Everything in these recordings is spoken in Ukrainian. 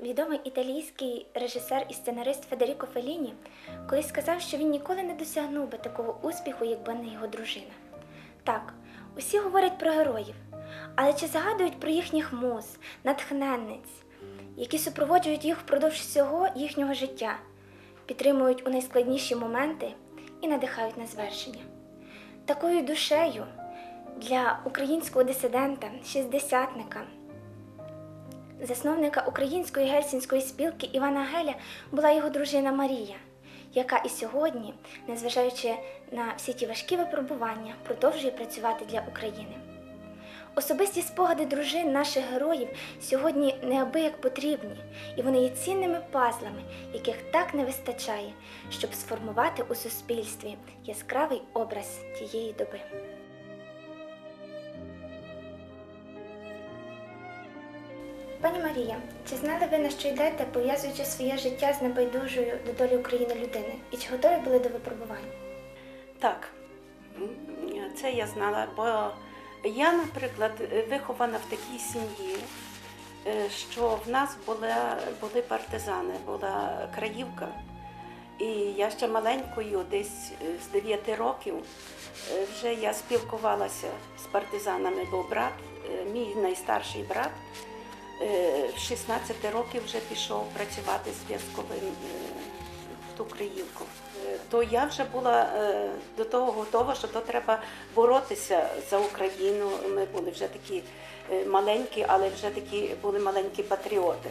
Відомий італійський режисер і сценарист Федеріко Феліні колись сказав, що він ніколи не досягнув би такого успіху, якби не його дружина. Так, усі говорять про героїв, але чи згадують про їхніх муз, натхненниць, які супроводжують їх впродовж всього їхнього життя, підтримують у найскладніші моменти і надихають на звершення. Такою душею для українського дисидента, шістдесятника, засновника української гельсінської спілки Івана Геля була його дружина Марія, яка і сьогодні, незважаючи на всі ті важкі випробування, продовжує працювати для України. Особисті спогади дружин наших героїв сьогодні неабияк потрібні, і вони є цінними пазлами, яких так не вистачає, щоб сформувати у суспільстві яскравий образ тієї доби. Пані Марія, чи знали ви на що йдете, пов'язуючи своє життя з небайдужою до долі України людини? І чи готові були до випробувань? Так, це я знала, бо я, наприклад, вихована в такій сім'ї, е, що в нас були, були партизани, була краївка. І я ще маленькою, десь е, з 9 років, е, вже я спілкувалася з партизанами, бо брат, мій найстарший брат, 16 років вже пішов працювати зв'язковим е, в ту Криївку. Е, То я вже була е, до того готова, що то треба боротися за Україну. Ми були вже такі е, маленькі, але вже такі були маленькі патріоти.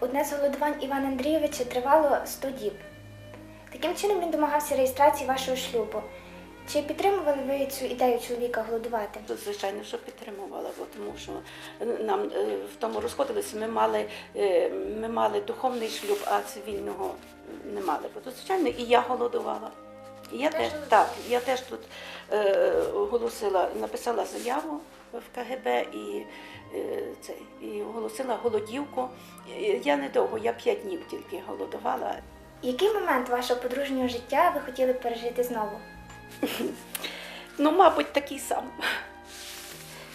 Одне з голодувань Івана Андрійовича тривало 100 діб. Таким чином він домагався реєстрації вашого шлюбу. Чи підтримували ви цю ідею чоловіка голодувати? Звичайно, що підтримувала, бо тому що нам е, в тому розходилися. Ми мали, е, ми мали духовний шлюб, а цивільного не мали. Бо звичайно, і я голодувала. І я теж, так, я теж тут е, оголосила, написала заяву в КГБ і, е, це, і оголосила голодівку. Е, Я недовго, я п'ять днів тільки голодувала. Який момент вашого подружнього життя ви хотіли пережити знову? Ну, мабуть, такий сам.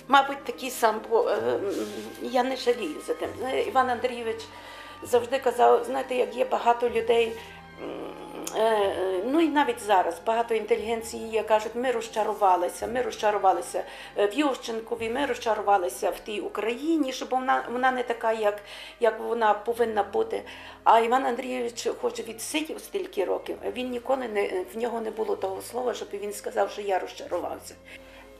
Мабуть, такий сам, бо е, я не жалію за тим. Іван Андрійович завжди казав, знаєте, як є багато людей, е, і навіть зараз багато інтелігенції є, кажуть, ми розчарувалися, ми розчарувалися е, в Ющенкові, ми розчарувалися в тій Україні, щоб вона, вона не така, як, як вона повинна бути. А Іван Андрійович, хоч відсидів стільки років, він ніколи не в нього не було того слова, щоб він сказав, що я розчарувався.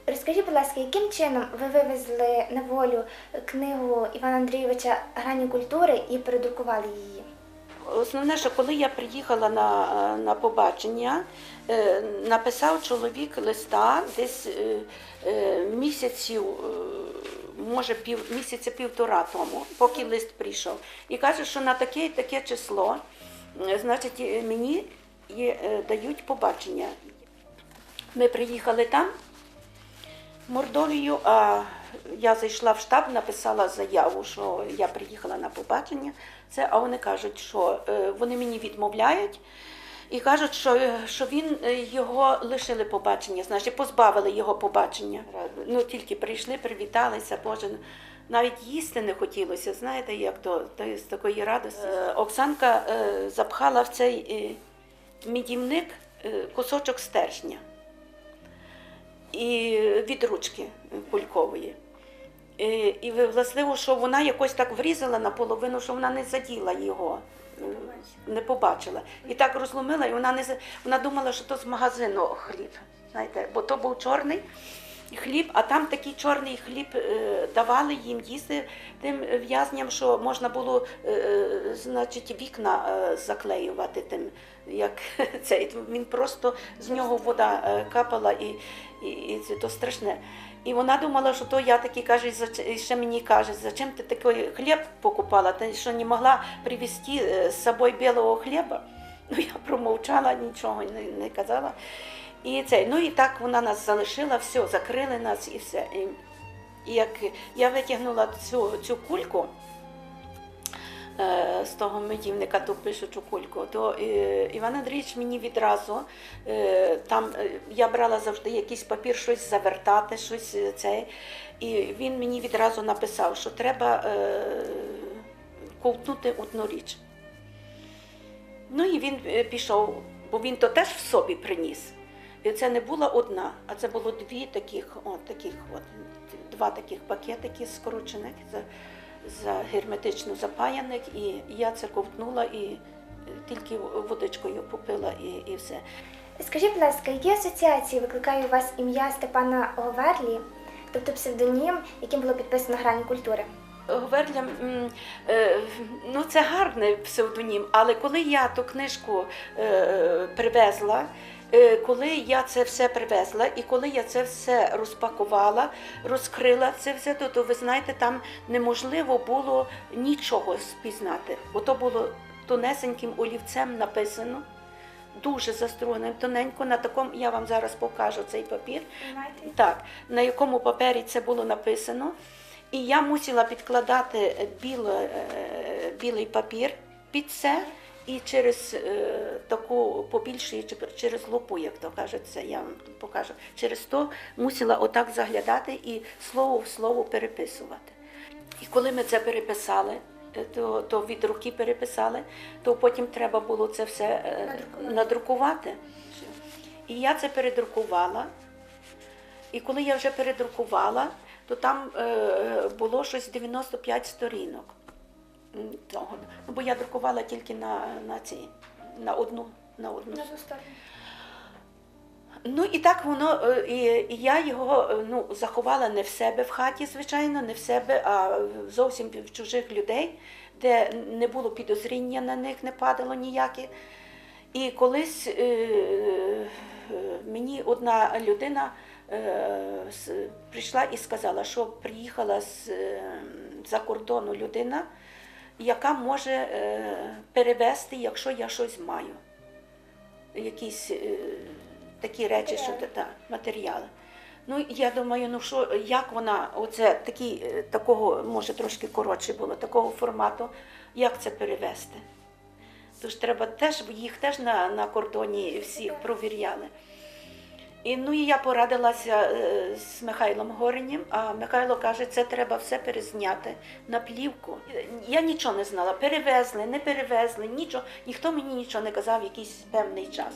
Розкажіть, будь ласка, яким чином ви вивезли на волю книгу Івана Андрійовича Грані культури і передрукували її? Основне, що коли я приїхала на, на побачення, е, написав чоловік листа десь е, е, місяців, е, може пів місяця півтора тому, поки лист прийшов, і каже, що на таке і таке число, е, значить, е, мені є, е, дають побачення. Ми приїхали там. Мордовію, а я зайшла в штаб, написала заяву, що я приїхала на побачення. Це, а вони кажуть, що е, вони мені відмовляють і кажуть, що, е, що він е, його лишили побачення, значить, позбавили його побачення. Ну тільки прийшли, привіталися, Боже. Навіть їсти не хотілося, знаєте, як то, то з такої радості. Оксанка запхала в цей мідівник кусочок стержня і від ручки кулькової. І, і властиво, що вона якось так врізала наполовину, що вона не заділа його, е, не побачила. І так розломила, і вона не вона думала, що то з магазину хліб. Знаєте, бо то був чорний хліб, а там такий чорний хліб е, давали їм їсти тим в'язням, що можна було е, е, значить, вікна заклеювати тим, як цей. Він просто з нього вода капала і, і, і це то страшне. І вона думала, що то я такий каже, і ще мені каже, зачем ти такий хліб покупала? Ти що не могла привезти з собою білого хліба? Ну я промовчала, нічого не, не казала. І це, ну і так вона нас залишила, все, закрили нас і все. І, і як я витягнула цю, цю кульку е, з того медівника, ту пишучу кульку, то е, Іван Андрійович мені відразу е, там е, я брала завжди якийсь папір, щось завертати, щось е, це. І він мені відразу написав, що треба. Е, ковтнути одну річ. Ну і він е, пішов, бо він то теж в собі приніс. І це не була одна, а це було дві таких, от, таких от, два таких пакетики скорочених, за, за герметично запаяних, і я це ковтнула і е, тільки водичкою попила і, і все. Скажіть, будь ласка, які асоціації викликає у вас ім'я Степана Говерлі, тобто псевдонім, яким було підписано грані культури? Говерля, е, ну це гарний псевдонім, але коли я ту книжку е, привезла, коли я це все привезла, і коли я це все розпакувала, розкрила це все, то, то ви знаєте, там неможливо було нічого спізнати. Бо то було тонесеньким олівцем написано, дуже заструганим, тоненько. На такому я вам зараз покажу цей папір. Так, на якому папері це було написано. І я мусила підкладати біле, е, білий папір під це і через е, таку побільшую, через лупу, як то кажуть, це я вам покажу. Через то мусила отак заглядати і слово в слово переписувати. І коли ми це переписали, е, то, то від руки переписали, то потім треба було це все е, Надрукувати. надрукувати. І я це передрукувала. І коли я вже передрукувала, то там е, було щось 95 сторінок. Того. Ну, бо я друкувала тільки на, на ці, на одну. На одну. Ну і так воно, е, і, і я його е, ну, заховала не в себе в хаті, звичайно, не в себе, а зовсім в чужих людей, де не було підозріння на них, не падало ніяке. І колись е, е, мені одна людина е, прийшла і сказала, що приїхала з е, за кордону людина, яка може е, перевезти, якщо я щось маю. Якісь е, такі речі, що та, матеріали. Ну, я думаю, ну що, як вона, оце такі, е, такого, може трошки коротше було, такого формату, як це перевезти? Тож треба теж, їх теж на, на кордоні всіх провіряли. І, ну, і я порадилася е, з Михайлом Горенєм, а Михайло каже, це треба все перезняти на плівку. Я нічого не знала, перевезли, не перевезли, нічого, ніхто мені нічого не казав якийсь певний час.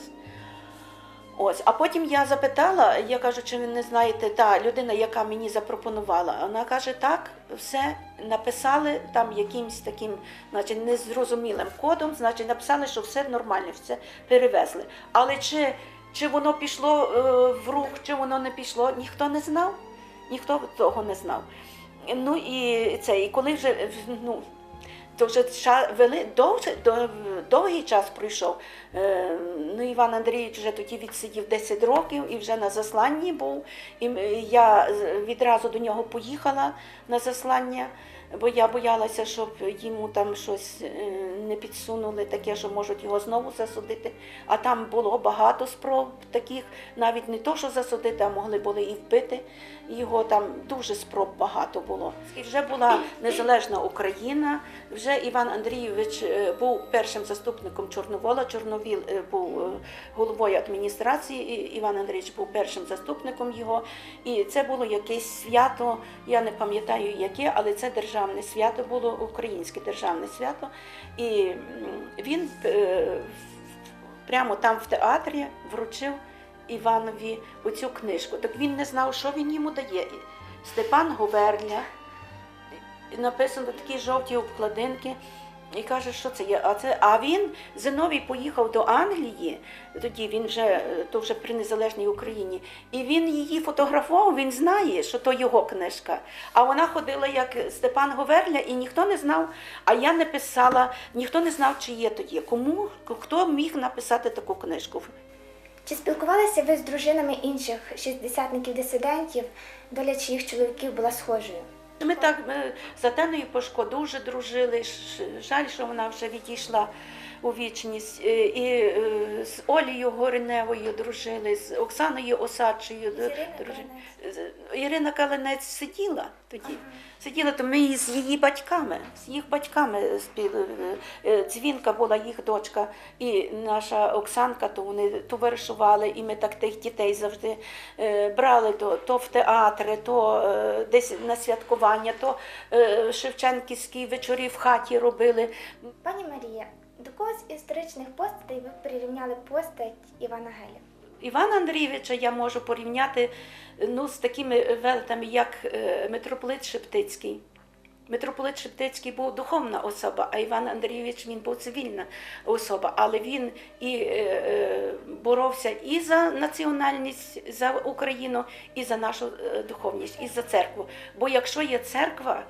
Ось, а потім я запитала, я кажу, чи ви не знаєте, та людина, яка мені запропонувала, вона каже, так, все написали там якимось таким, значить, незрозумілим кодом, значить, написали, що все нормально, все перевезли. Але чи, чи воно пішло е, в рух, чи воно не пішло, ніхто не знав, ніхто того не знав. Ну і це, і коли вже ну, то вже вели, довше, довгий час пройшов. Е, ну, Іван Андрійович вже тоді відсидів 10 років і вже на засланні був. І я відразу до нього поїхала на заслання, бо я боялася, щоб йому там щось е, не підсунули, таке, що можуть його знову засудити. А там було багато спроб таких, навіть не то, що засудити, а могли були і вбити його. Там дуже спроб багато було. І вже була незалежна Україна. Вже Іван Андрійович е, був першим заступником Чорновола. Чорновіл е, був е, головою адміністрації. Іван Андрійович був першим заступником його. І це було якесь свято. Я не пам'ятаю яке, але це державне свято було, українське державне свято. І він прямо там в театрі вручив Іванові оцю книжку. Так він не знав, що він йому дає. Степан Говерля, і написано такі жовті обкладинки. І каже, що це є. А це а він Зиновій поїхав до Англії. Тоді він вже то вже при незалежній Україні. І він її фотографував. Він знає, що то його книжка. А вона ходила як Степан Говерля, і ніхто не знав. А я не писала, ніхто не знав, чи є то є. Кому хто міг написати таку книжку? Чи спілкувалися ви з дружинами інших шістдесятників-дисидентів, доля чиїх чоловіків була схожою? Ми так ми за Теною Пашко дуже дружили. Жаль, що вона вже відійшла у вічність. Е, І е, з Олією Гориневою дружили, з Оксаною Осадчою дружили. Ірина Калинець сиділа тоді. Сиділи, то ми з її батьками, з їх батьками спіли. Е, Дзвінка була їх дочка, і наша Оксанка, то вони товаришували, і ми так тих дітей завжди е, брали то, то в театри, то е, десь на святкування, то е, Шевченківські вечорі в хаті робили. Пані Марія, до кого з історичних постатей ви прирівняли постать Івана Геля? Івана Андрійовича я можу порівняти ну, з такими велетами, як е, митрополит Шептицький. Митрополит Шептицький був духовна особа, а Іван Андрійович він був цивільна особа, але він і е, е, боровся і за національність, за Україну, і за нашу е, духовність, і за церкву. Бо якщо є церква,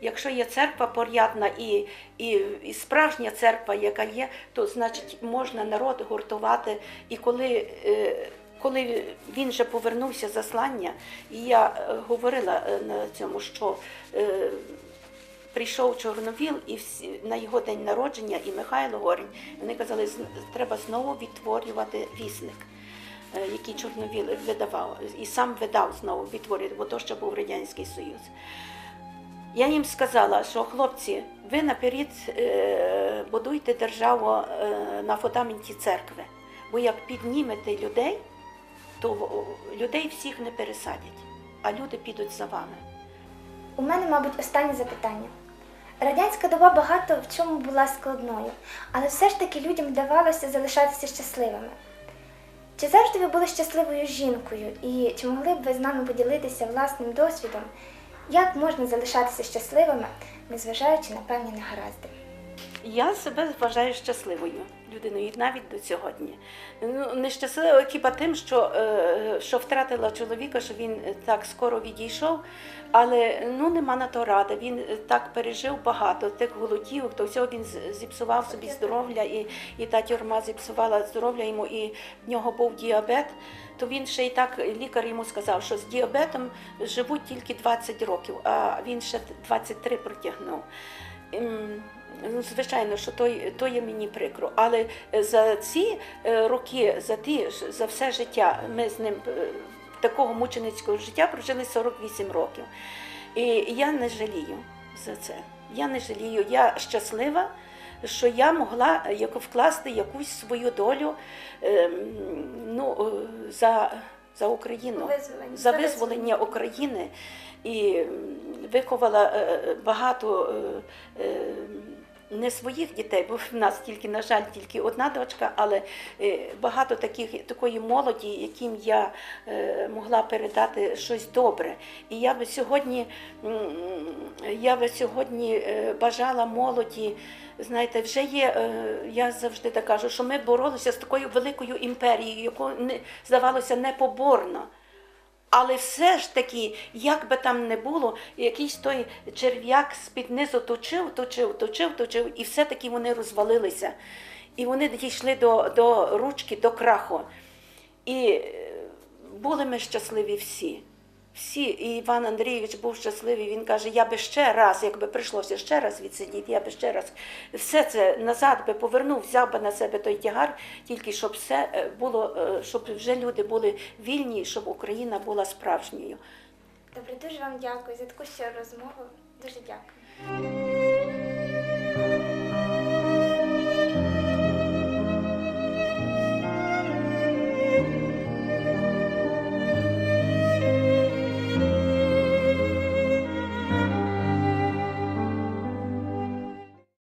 якщо є церква порядна і, і, і справжня церква, яка є, то значить можна народ гуртувати. І коли е, коли він вже повернувся з заслання, і я е, говорила е, на цьому, що прийшов Чорновіл і всі, на його день народження, і Михайло Горень, вони казали, «З- треба знову відтворювати вісник. Який Чорновіл видавав, і сам видав знову відтворювати, бо то ще був Радянський Союз. Я їм сказала, що хлопці, ви наперед е, будуйте державу е, на фундаменті церкви, бо як піднімете людей, то людей всіх не пересадять, а люди підуть за вами. У мене, мабуть, останнє запитання. Радянська доба багато в чому була складною, але все ж таки людям вдавалося залишатися щасливими. Чи завжди ви були щасливою жінкою, і чи могли б ви з нами поділитися власним досвідом, як можна залишатися щасливими, незважаючи на певні негаразди? Я себе вважаю щасливою людиною і навіть до сьогодні. Ну, не щаслива хіба тим, що, е, що втратила чоловіка, що він так скоро відійшов, але ну нема на то ради. Він так пережив багато тих голодів, то всього він зіпсував собі здоров'я, і, і та тюрма зіпсувала здоров'я йому, і в нього був діабет. То він ще й так лікар йому сказав, що з діабетом живуть тільки 20 років, а він ще 23 протягнув. Ну, звичайно, що то, то є мені прикро. Але е, за ці е, роки, за ті за все життя, ми з ним е, такого мученицького життя прожили 48 років. І я не жалію за це. Я не жалію. Я щаслива, що я могла як- вкласти якусь свою долю ем, ну, за, за Україну Визволення. за визволення України і виховала багато не своїх дітей, бо в нас тільки, на жаль, тільки одна дочка, але е, багато таких, такої молоді, яким я е, могла передати щось добре. І я би сьогодні, я би сьогодні е, бажала молоді. Знаєте, вже є, я завжди так кажу, що ми боролися з такою великою імперією, яку здавалося непоборно. Але все ж таки, як би там не було, якийсь той черв'як з-під низу точив, точив, точив, точив, і все-таки вони розвалилися. І вони дійшли до, до ручки, до краху. І е, були ми щасливі всі. Всі, і Іван Андрійович був щасливий. Він каже: я би ще раз, якби прийшлося ще раз відсидіти, я би ще раз все це назад би повернув, взяв би на себе той тягар, тільки щоб все е, було, е, щоб вже люди були вільні, щоб Україна була справжньою. Добре, дуже вам дякую за таку щиру розмову. Дуже дякую.